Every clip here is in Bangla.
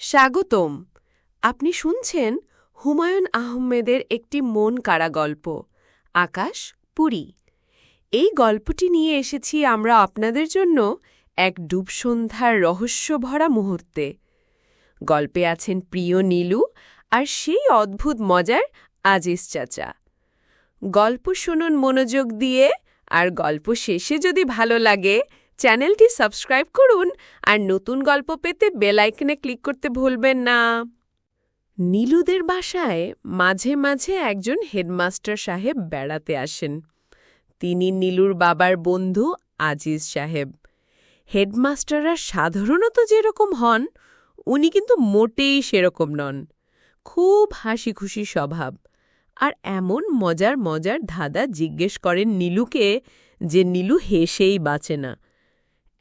স্বাগতম। আপনি শুনছেন হুমায়ুন আহমেদের একটি মন কাড়া গল্প, আকাশ, পুরী। এই গল্পটি নিয়ে এসেছি আমরা আপনাদের জন্য এক ডুবসন্ধ্যার রহস্যভরা মুহূর্তে। গল্পে আছেন প্রিয় নীলু আর সেই অদ্ভুত মজার আজিজ চাচা। গল্প শুনুন মনোযোগ দিয়ে আর গল্প শেষে যদি ভালো লাগে চ্যানেলটি সাবস্ক্রাইব করুন আর নতুন গল্প পেতে বেল আইকনে ক্লিক করতে ভুলবেন না। নীলুদের বাসায় মাঝে মাঝে একজন হেডমাস্টার সাহেব বেড়াতে আসেন। তিনি নীলুর বাবার বন্ধু আজিজ সাহেব। হেডমাস্টাররা সাধারণত যেরকম হন, উনি কিন্তু মোটেই সেরকম নন। খুব হাসি খুশি স্বভাব। আর এমন মজার মজার ধাঁধা জিজ্ঞেস করেন নীলুকে যে নীলু হেসেই বাঁচে না।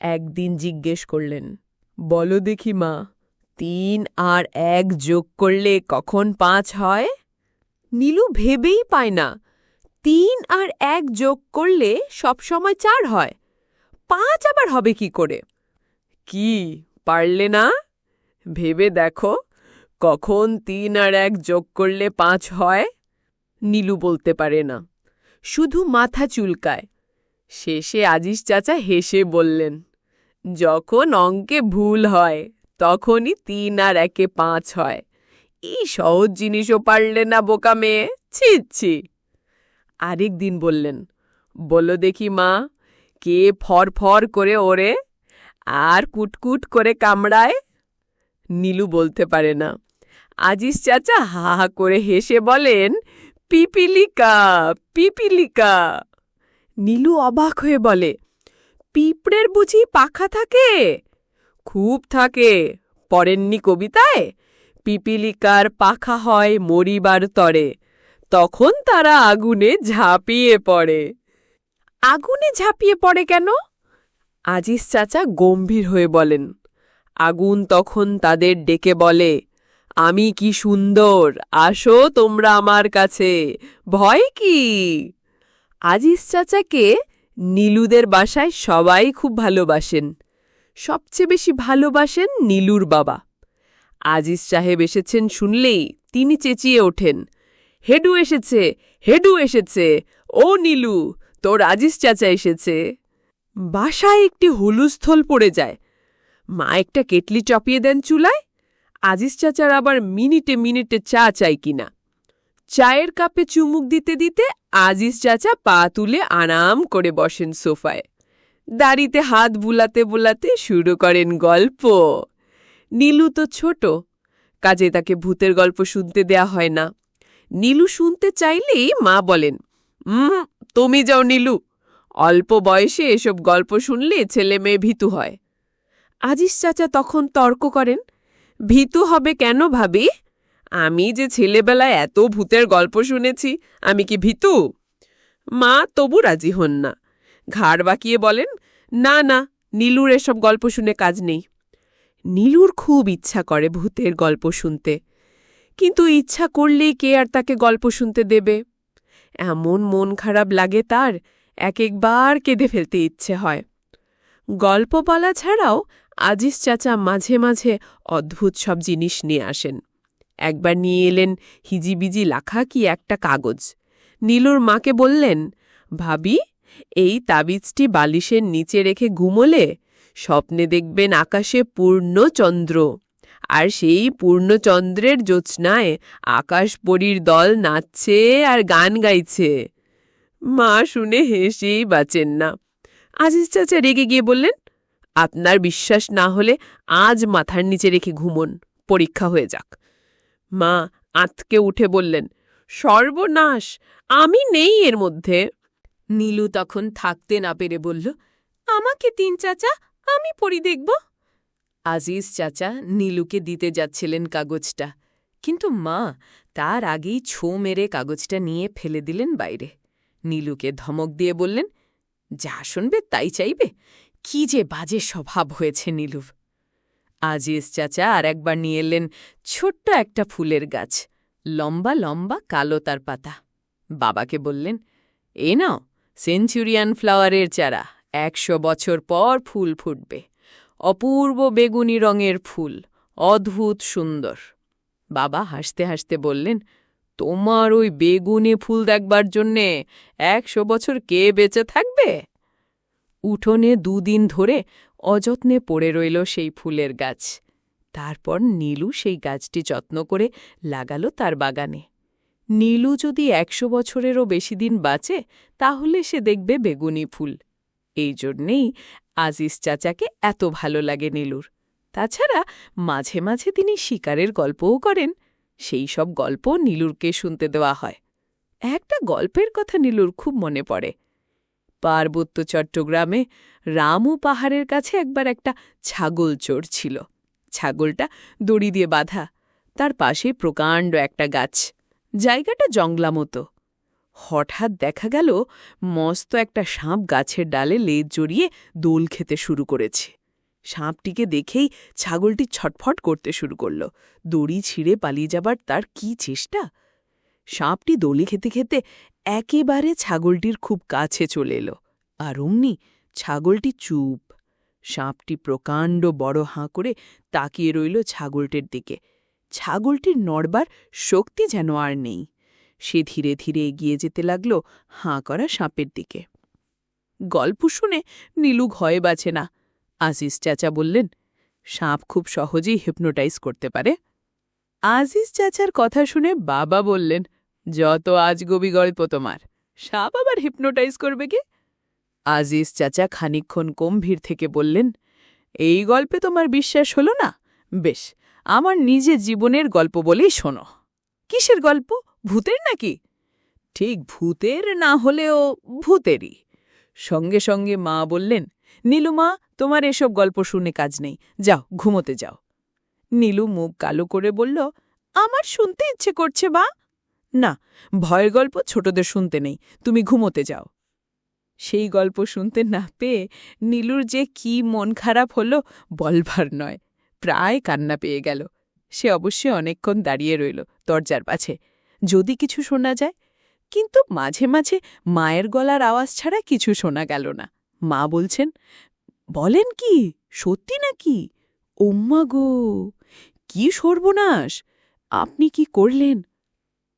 একদিন জিজ্ঞেস করলেন, বলো দেখি মা, তিন আর এক যোগ করলে কখন পাঁচ হয়? নীলু ভেবেই পায় না, তিন আর এক যোগ করলে সবসময় চার হয়, পাঁচ আবার হবে কি করে? কি, পারলে না? ভেবে দেখো, কখন তিন আর এক যোগ করলে পাঁচ হয়? নীলু বলতে পারে না, শুধু মাথা চুলকায়, শেষে আজিজ চাচা হেসে বললেন যখন অঙ্কে ভুল হয়, তখনই তিন আর একে পাঁচ হয়। এই সহজ জিনিসও পারলে না বোকা মেয়ে? ছি আরেক দিন বললেন, বলো দেখি মা, কে ফর ফর করে ওরে আর কুটকুট করে কামড়ায়? নীলু বলতে পারে না। আজিজ চাচা হা হা করে হেসে বলেন, পিপিলিকা পিপিলিকা। নীলু অবাক হয়ে বলে পিঁপড়ের বুঝি পাখা থাকে? খুব থাকে। পড়েননি কবিতায়? পিপিলিকার পাখা হয় মরিবার তরে। তখন তারা আগুনে ঝাঁপিয়ে পড়ে। আগুনে ঝাঁপিয়ে পড়ে কেন? আজিজ চাচা গম্ভীর হয়ে বলেন, আগুন তখন তাদের ডেকে বলে, আমি কি সুন্দর, আসো তোমরা আমার কাছে, ভয় কি আজিজ চাচাকে নীলুদের বাসায় সবাই খুব ভালোবাসেন। সবচেয়ে বেশি ভালোবাসেন নীলুর বাবা। আজিজ সাহেব এসেছেন শুনলেই তিনি চেঁচিয়ে ওঠেন। হেডু এসেছে হেডু এসেছে, ও নীলু, তোর আজিজ চাচা এসেছে। বাসায় একটি হুলুস্থল পড়ে যায়। মা একটা কেটলি চপিয়ে দেন চুলায়। আজিজ চাচার আবার মিনিটে মিনিটে চা চাই কিনা। চায়ের কাপে চুমুক দিতে দিতে আজিজ চাচা পা তুলে আরাম করে বসেন সোফায়। দাড়িতে হাত বুলাতে বুলাতে শুরু করেন গল্প। নীলু তো ছোট, কাজে তাকে ভূতের গল্প শুনতে দেয়া হয় না। নীলু শুনতে চাইলেই মা বলেন হুম তুমি যাও নীলু, অল্প বয়সে এসব গল্প শুনলে ছেলে মেয়ে ভীতু হয়। আজিজ চাচা তখন তর্ক করেন, ভীতু হবে কেন ভাবি? আমি যে ছেলেবেলায় এত ভূতের গল্প শুনেছি, আমি কি ভীতু? মা তবু রাজি হন না। ঘাড় বাঁকিয়ে বলেন, না না, নীলুর এসব গল্প শুনে কাজ নেই। নীলুর খুব ইচ্ছা করে ভূতের গল্প শুনতে। কিন্তু ইচ্ছা করলেই কে আর তাকে গল্প শুনতে দেবে? এমন মন খারাপ লাগে তার, এক একবার কেঁদে ফেলতে ইচ্ছে হয়। গল্প বলা ছাড়াও আজিজ চাচা মাঝে মাঝে অদ্ভুত সব জিনিস নিয়ে আসেন। একবার নিয়ে এলেন হিজিবিজি লাখা কি একটা কাগজ। নীলুর মাকে বললেন, ভাবি, এই তাবিজটি বালিশের নিচে রেখে ঘুমোলে স্বপ্নে দেখবেন আকাশে পূর্ণ চন্দ্র আর সেই পূর্ণচন্দ্রের জ্যোৎস্নায় আকাশ পরীর দল নাচছে আর গান গাইছে। মা শুনে হেসেই বাঁচেন না। আজিজ চাচা রেগে গিয়ে বললেন, আপনার বিশ্বাস না হলে আজ মাথার নিচে রেখে ঘুমন, পরীক্ষা হয়ে যাক। মা আঁতকে উঠে বললেন, সর্বনাশ, আমি নেই এর মধ্যে। নীলু তখন থাকতে না পেরে বলল, আমাকে তিন চাচা, আমি পড়ি দেখব? আজিজ চাচা নীলুকে দিতে যাচ্ছিলেন কাগজটা, কিন্তু মা তার আগেই ছো মেরে কাগজটা নিয়ে ফেলে দিলেন বাইরে। নীলুকে ধমক দিয়ে বললেন, যা শুনবে তাই চাইবে? কি যে বাজে স্বভাব হয়েছে নীলুর। আজিজ চাচা আর একবার নিয়ে এলেন ছোট্ট একটা ফুলের গাছ, লম্বা লম্বা কালো তার পাতা। বাবাকে বললেন, এ নাও, সেঞ্চুরিয়ান ফ্লাওয়ারের চারা, একশো বছর পর ফুল ফুটবে। অপূর্ব বেগুনি রঙের ফুল, অদ্ভুত সুন্দর। বাবা হাসতে হাসতে বললেন, তোমার ওই বেগুনে ফুল দেখবার জন্যে একশো বছর কে বেঁচে থাকবে? উঠোনে দুদিন ধরে অযত্নে পড়ে রইল সেই ফুলের গাছ। তারপর নীলু সেই গাছটি যত্ন করে লাগালো তার বাগানে। নীলু যদি একশো বছরেরও বেশি দিন বাঁচে, তাহলে সে দেখবে বেগুনি ফুল। এই জন্যেই আজিজ চাচাকে এত ভালো লাগে নীলুর। তাছাড়া মাঝে মাঝে তিনি শিকারের গল্পও করেন। সেই সব গল্প নীলুরকে শুনতে দেওয়া হয়। একটা গল্পের কথা নীলুর খুব মনে পড়ে। পার্বত্য চট্টগ্রামে রামু পাহাড়ের কাছে একবার একটা ছাগল চোর ছিল। ছাগলটা দড়ি দিয়ে বাঁধা। তার পাশে প্রকাণ্ড একটা গাছ। জায়গাটা জংলা মতো। হঠাৎ দেখা গেল, মস্ত একটা সাপ গাছের ডালে লেজ জড়িয়ে দোল খেতে শুরু করেছে। সাপটিকে দেখেই ছাগলটি ছটফট করতে শুরু করল। দড়ি ছিঁড়ে পালিয়ে যাবার তার কি চেষ্টা? সাপটি দলি খেতে খেতে একেবারে ছাগলটির খুব কাছে চলে এলো। আর অমনি ছাগলটি চুপ। সাপটি প্রকাণ্ড বড় হাঁ করে তাকিয়ে রইল ছাগলটির দিকে। ছাগলটির নড়বার শক্তি যেন আর নেই। সে ধীরে ধীরে এগিয়ে যেতে লাগল হাঁ করা সাপের দিকে। গল্প শুনে নীলু ভয়ে বাঁচে না। আজিজ চাচা বললেন, সাপ খুব সহজেই হিপনোটাইজ করতে পারে। আজিজ চাচার কথা শুনে বাবা বললেন যত আজ আজগবি গল্প তোমার। সাপ আবার হিপনোটাইজ করবে কি? আজিজ চাচা খানিক্ষণ গম্ভীর থেকে বললেন, এই গল্পে তোমার বিশ্বাস হলো না? বেশ, আমার নিজে জীবনের গল্প বলেই শোনো। কিসের গল্প? ভূতের নাকি? ঠিক ভূতের না হলেও ভূতেরই। সঙ্গে সঙ্গে মা বললেন নীলুমা তোমার এসব গল্প শুনে কাজ নেই। যাও, ঘুমোতে যাও। নীলু মুখ কালো করে বলল, আমার শুনতে ইচ্ছে করছে বা না, ভয়ের গল্প ছোটদের শুনতে নেই, তুমি ঘুমোতে যাও। সেই গল্প শুনতে না পেয়ে নীলুর যে কি মন খারাপ হলো বলবার নয়, প্রায় কান্না পেয়ে গেল। সে অবশ্যই অনেকক্ষণ দাঁড়িয়ে রইল দরজার পাছে। যদি কিছু শোনা যায়? কিন্তু মাঝে মাঝে মায়ের গলার আওয়াজ ছাড়া কিছু শোনা গেল না। মা বলছেন, বলেন কি, সত্যি নাকি? ওম্মা গো, কি সর্বনাশ! আপনি কি করলেন?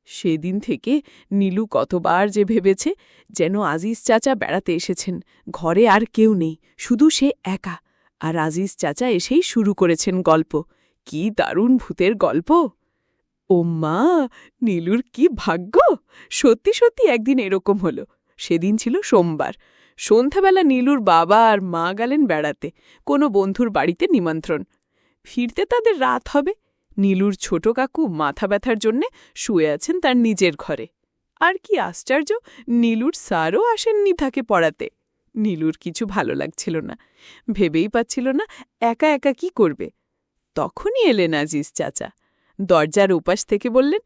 সেদিন থেকে নীলু কতবার যে ভেবেছে যেন আজিজ চাচা বেড়াতে এসেছেন, ঘরে আর কেউ নেই, শুধু সে একা। আর আজিজ চাচা এসেই শুরু করেছেন গল্প। কি দারুণ ভূতের গল্প! ও মা নীলুর কি ভাগ্য! সত্যি সত্যি একদিন এরকম হলো। সেদিন ছিল সোমবার। সন্ধ্যাবেলা নীলুর বাবা আর মা গেলেন বেড়াতে, কোনো বন্ধুর বাড়িতে নিমন্ত্রণ। ফিরতে তাদের রাত হবে। নীলুর ছোট কাকু মাথা ব্যথার জন্যে শুয়ে আছেন তার নিজের ঘরে। আর কি আশ্চর্য, নীলুর স্যারও আসেননি তাকে পড়াতে। নীলুর কিছু ভালো লাগছিল না, ভেবেই পাচ্ছিল না একা একা কি করবে। তখনই এলেন আজিজ চাচা। দরজার উপাস থেকে বললেন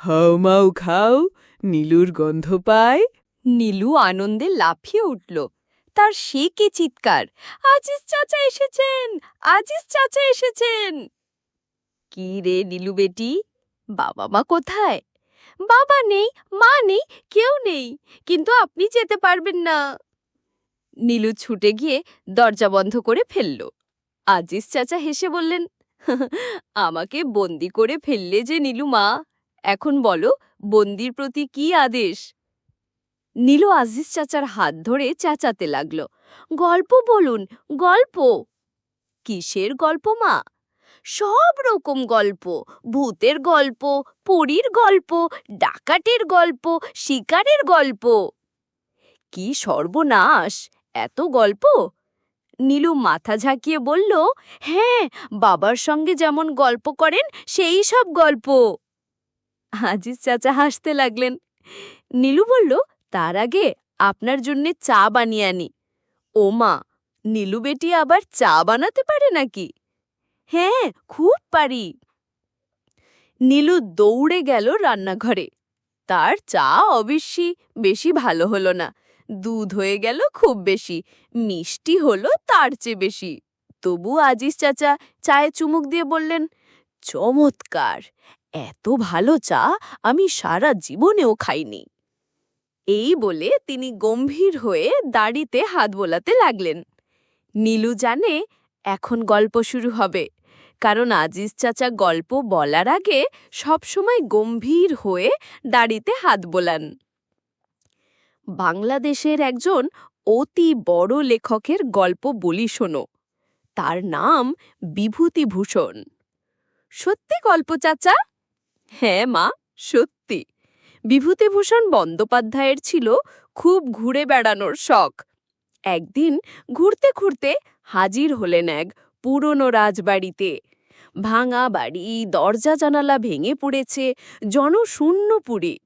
হাউ মাউ খাও, নীলুর গন্ধ পায়? নীলু আনন্দে লাফিয়ে উঠল। তার সে কে চিৎকার? আজিজ চাচা এসেছেন, আজিজ চাচা এসেছেন। কি রে নীলু বেটি? বাবা মা কোথায়? বাবা নেই, মা নেই, কেউ নেই। কিন্তু আপনি যেতে পারবেন না। নীলু ছুটে গিয়ে দরজা বন্ধ করে ফেলল। আজিজ চাচা হেসে বললেন, আমাকে বন্দি করে ফেললে যে নীলু মা। এখন বলো, বন্দির প্রতি কি আদেশ? নীলু আজিজ চাচার হাত ধরে চেঁচাতে লাগল, গল্প বলুন, গল্প। কিসের গল্প মা? সব রকম গল্প। ভূতের গল্প, পরীর গল্প, ডাকাতের গল্প, শিকারের গল্প। কি সর্বনাশ! এত গল্প! নীলু মাথা ঝাঁকিয়ে বলল হ্যাঁ বাবার সঙ্গে যেমন গল্প করেন, সেই সব গল্প। আজিজ চাচা হাসতে লাগলেন। নীলু বলল, তার আগে আপনার জন্যে চা বানিয়ে আনি। ও মা নীলু বেটি আবার চা বানাতে পারে নাকি? হ্যাঁ খুব পারি। নীলু দৌড়ে গেল রান্নাঘরে। তার চা অবশ্যই বেশি ভালো হলো না। দুধ হয়ে গেল খুব বেশি, মিষ্টি হলো তার চেয়ে বেশি। তবু আজিজ চাচা চায়ে চুমুক দিয়ে বললেন, চমৎকার! এত ভালো চা আমি সারা জীবনেও খাইনি। এই বলে তিনি গম্ভীর হয়ে দাড়িতে হাত বোলাতে লাগলেন। নীলু জানে এখন গল্প শুরু হবে। কারণ আজিজ চাচা গল্প বলার আগে সবসময় গম্ভীর হয়ে দাড়িতে হাত বোলান। বাংলাদেশের একজন অতি বড় লেখকের গল্প বলি শোনো। তার নাম বিভূতিভূষণ। সত্যি গল্প চাচা? হ্যাঁ মা, সত্যি। বিভূতিভূষণ বন্দ্যোপাধ্যায়ের ছিল খুব ঘুরে বেড়ানোর শখ। একদিন ঘুরতে ঘুরতে হাজির হলেন এক পুরনো রাজবাড়িতে। ভাঙা বাড়ি, দরজা জানালা ভেঙে পড়েছে, জনশূন্য পুরী।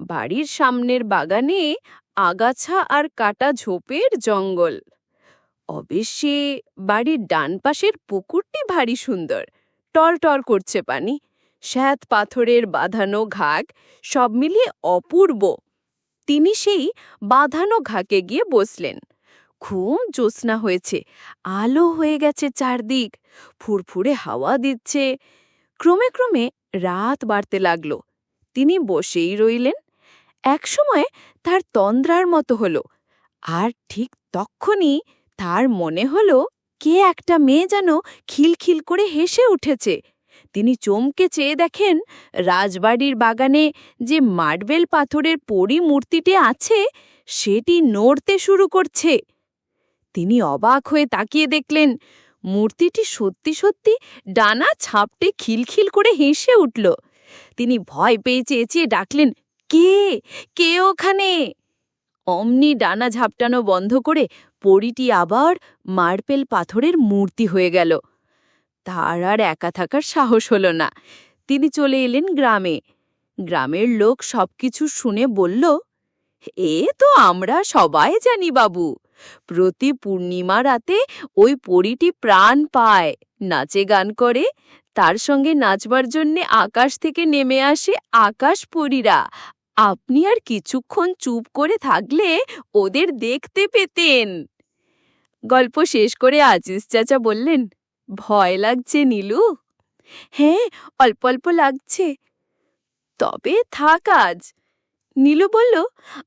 বাড়ির সামনের বাগানে আগাছা আর কাটা ঝোপের জঙ্গল। অবশ্যই বাড়ির ডান পাশের পুকুরটি ভারী সুন্দর। টলটল করছে পানি। শ্যাত পাথরের বাঁধানো ঘাগ সব মিলিয়ে অপূর্ব। তিনি সেই বাঁধানো ঘাকে গিয়ে বসলেন। খুব জ্যোৎস্না হয়েছে। আলো হয়ে গেছে চারদিক। ফুরফুরে হাওয়া দিচ্ছে। ক্রমে ক্রমে রাত বাড়তে লাগল। তিনি বসেই রইলেন। একসময় তার তন্দ্রার মতো হলো। আর ঠিক তক্ষুনি তার মনে হলো, কে একটা মেয়ে যেন খিলখিল করে হেসে উঠেছে। তিনি চমকে চেয়ে দেখেন, রাজবাড়ির বাগানে যে মার্বেল পাথরের পরি মূর্তিটি আছে, সেটি নড়তে শুরু করছে। তিনি অবাক হয়ে তাকিয়ে দেখলেন, মূর্তিটি সত্যি সত্যি ডানা ছাপটে খিলখিল করে হেসে উঠল। তিনি ভয় পেয়ে চেঁচিয়ে ডাকলেন, কে? কে ওখানে? অমনি ডানা ঝাপটানো বন্ধ করে পরিটি আবার মার্বেল পাথরের মূর্তি হয়ে গেল। তার আর একা থাকার সাহস হল না। তিনি চলে এলেন গ্রামে। গ্রামের লোক সবকিছু শুনে বলল, এ তো আমরা সবাই জানি বাবু। প্রতি পূর্ণিমা রাতে ওই পরীটি প্রাণ পায়, নাচে গান করে। তার সঙ্গে নাচবার জন্যে আকাশ থেকে নেমে আসে আকাশ পরীরা। আপনি আর কিছুক্ষণ চুপ করে থাকলে ওদের দেখতে পেতেন। গল্প শেষ করে আজিজ চাচা বললেন, ভয় লাগছে নীলু? হ্যাঁ অল্প অল্প লাগছে। তবে থাক আজ। নীলু বলল,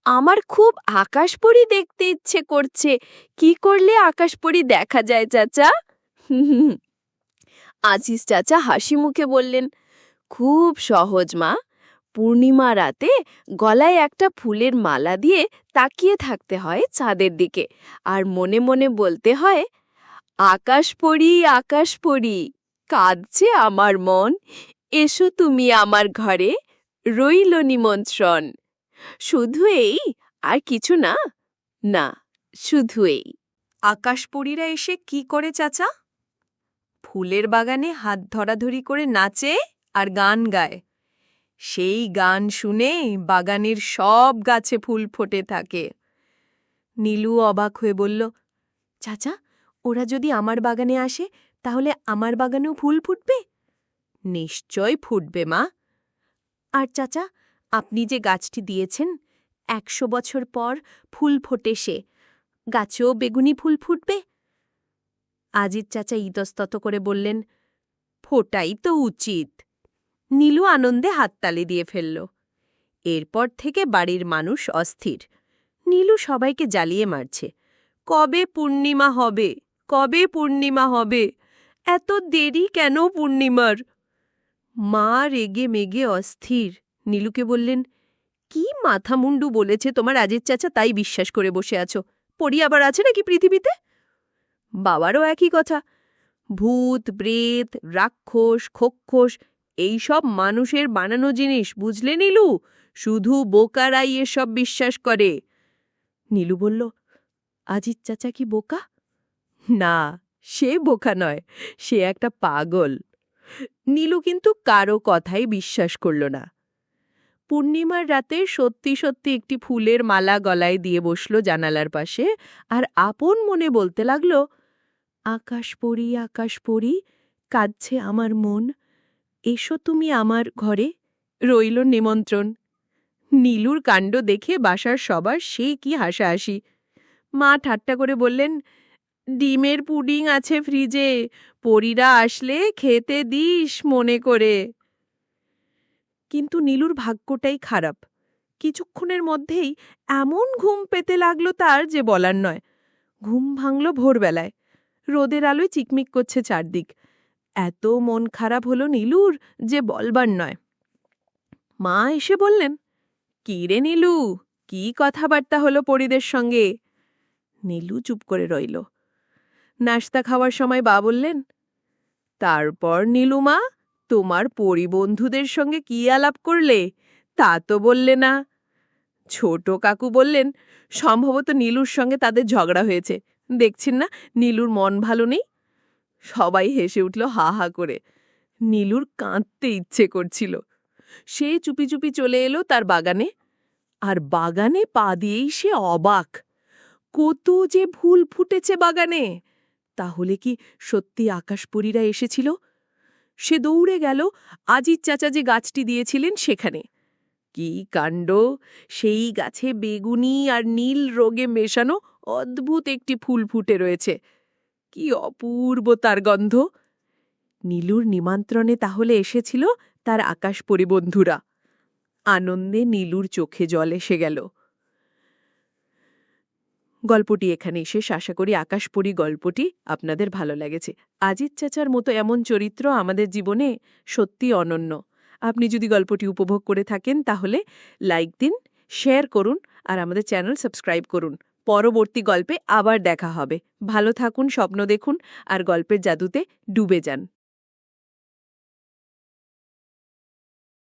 আমার খুব আকাশপরি দেখতে ইচ্ছে করছে। কি করলে আকাশপরি দেখা যায়, চাচা? আজিজ চাচা হাসি মুখে বললেন, খুব সহজ, মা। পূর্ণিমা রাতে গলায় একটা ফুলের মালা দিয়ে তাকিয়ে থাকতে হয় চাঁদের দিকে আর মনে মনে বলতে হয় আকাশ পড়ি আকাশ পড়ি কাঁদছে আমার মন। এসো তুমি আমার ঘরে, রইল নিমন্ত্রণ। শুধু এই আর কিছু না? না, শুধু এই। আকাশপরীরা এসে কি করে চাচা? ফুলের বাগানে হাত ধরাধরি করে নাচে আর গান গায়। সেই গান শুনে বাগানের সব গাছে ফুল ফোটে থাকে। নীলু অবাক হয়ে বলল, চাচা, ওরা যদি আমার বাগানে আসে, তাহলে আমার বাগানেও ফুল ফুটবে? নিশ্চয় ফুটবে, মা। আর চাচা আপনি যে গাছটি দিয়েছেন, একশো বছর পর ফুল ফোটে সে। গাছেও বেগুনি ফুল ফুটবে। আজিত চাচা ইতস্তত করে বললেন, ফোটাই তো উচিত। নীলু আনন্দে হাততালি দিয়ে ফেলল। এরপর থেকে বাড়ির মানুষ অস্থির। নীলু সবাইকে জ্বালিয়ে মারছে। কবে পূর্ণিমা হবে? কবে পূর্ণিমা হবে? এত দেরি কেন পূর্ণিমার? মা রেগে মেগে অস্থির। নীলুকে বললেন, কি মাথামুন্ডু বলেছে তোমার আজিত চাচা, তাই বিশ্বাস করে বসে আছো। পড়ি আবার আছে নাকি পৃথিবীতে? বাবারও একই কথা। ভূত ব্রেত রাক্ষস, খক্ষস, এইসব মানুষের বানানো জিনিস, বুঝলে নীলু? শুধু বোকারাই এসব বিশ্বাস করে। নীলু বলল আজিত চাচা কি বোকা? না, সে বোকা নয়, সে একটা পাগল। নীলু কিন্তু কারও কথাই বিশ্বাস করল না। পূর্ণিমার রাতে সত্যি সত্যি একটি ফুলের মালা গলায় দিয়ে বসল জানালার পাশে আর আপন মনে বলতে লাগল, আকাশ পড়ি আকাশ পড়ি কাঁদছে আমার মন। এসো তুমি আমার ঘরে। রইল নিমন্ত্রণ। নীলুর কাণ্ড দেখে বাসার সবার সে কি হাসাহাসি। মা ঠাট্টা করে বললেন, ডিমের পুডিং আছে ফ্রিজে, পরীরা আসলে খেতে দিস মনে করে। কিন্তু নীলুর ভাগ্যটাই খারাপ। কিছুক্ষণের মধ্যেই এমন ঘুম পেতে লাগল তার যে বলার নয়। ঘুম ভাঙল ভোরবেলায়। রোদের আলোয় চিকমিক করছে চারদিক। এত মন খারাপ হলো নীলুর যে বলবার নয়। মা এসে বললেন, কি রে নীলু, কি কথাবার্তা হলো পরিদের সঙ্গে? নীলু চুপ করে রইল। নাস্তা খাওয়ার সময় বা বললেন, তারপর নীলুমা তোমার পরিবন্ধুদের সঙ্গে কি আলাপ করলে? তা তো বললে না। ছোট কাকু বললেন, সম্ভবত নীলুর সঙ্গে তাদের ঝগড়া হয়েছে। দেখছেন না, নীলুর মন ভালো নেই? সবাই হেসে উঠল হা হা করে। নীলুর কাঁদতে ইচ্ছে করছিল। সে চুপি চুপি চলে এলো তার বাগানে। আর বাগানে পা দিয়েই সে অবাক। কত যে ভুল ফুটেছে বাগানে! তাহলে কি সত্যি আকাশপুরীরা এসেছিল? সে দৌড়ে গেল, আজিজ চাচা যে গাছটি দিয়েছিলেন সেখানে। কি কাণ্ড! সেই গাছে বেগুনি আর নীল রোগে মেশানো অদ্ভুত একটি ফুল ফুটে রয়েছে। কি অপূর্ব তার গন্ধ! নীলুর নিমন্ত্রণে তাহলে এসেছিল তার আকাশ পরিবন্ধুরা। আনন্দে নীলুর চোখে জল এসে গেল। গল্পটি এখানে শেষ। আশা করি আকাশপরি গল্পটি আপনাদের ভালো লেগেছে। আজিত চাচার মতো এমন চরিত্র আমাদের জীবনে সত্যি অনন্য। আপনি যদি গল্পটি উপভোগ করে থাকেন, তাহলে লাইক দিন, শেয়ার করুন আর আমাদের চ্যানেল সাবস্ক্রাইব করুন। পরবর্তী গল্পে আবার দেখা হবে। ভালো থাকুন, স্বপ্ন দেখুন আর গল্পের জাদুতে ডুবে যান।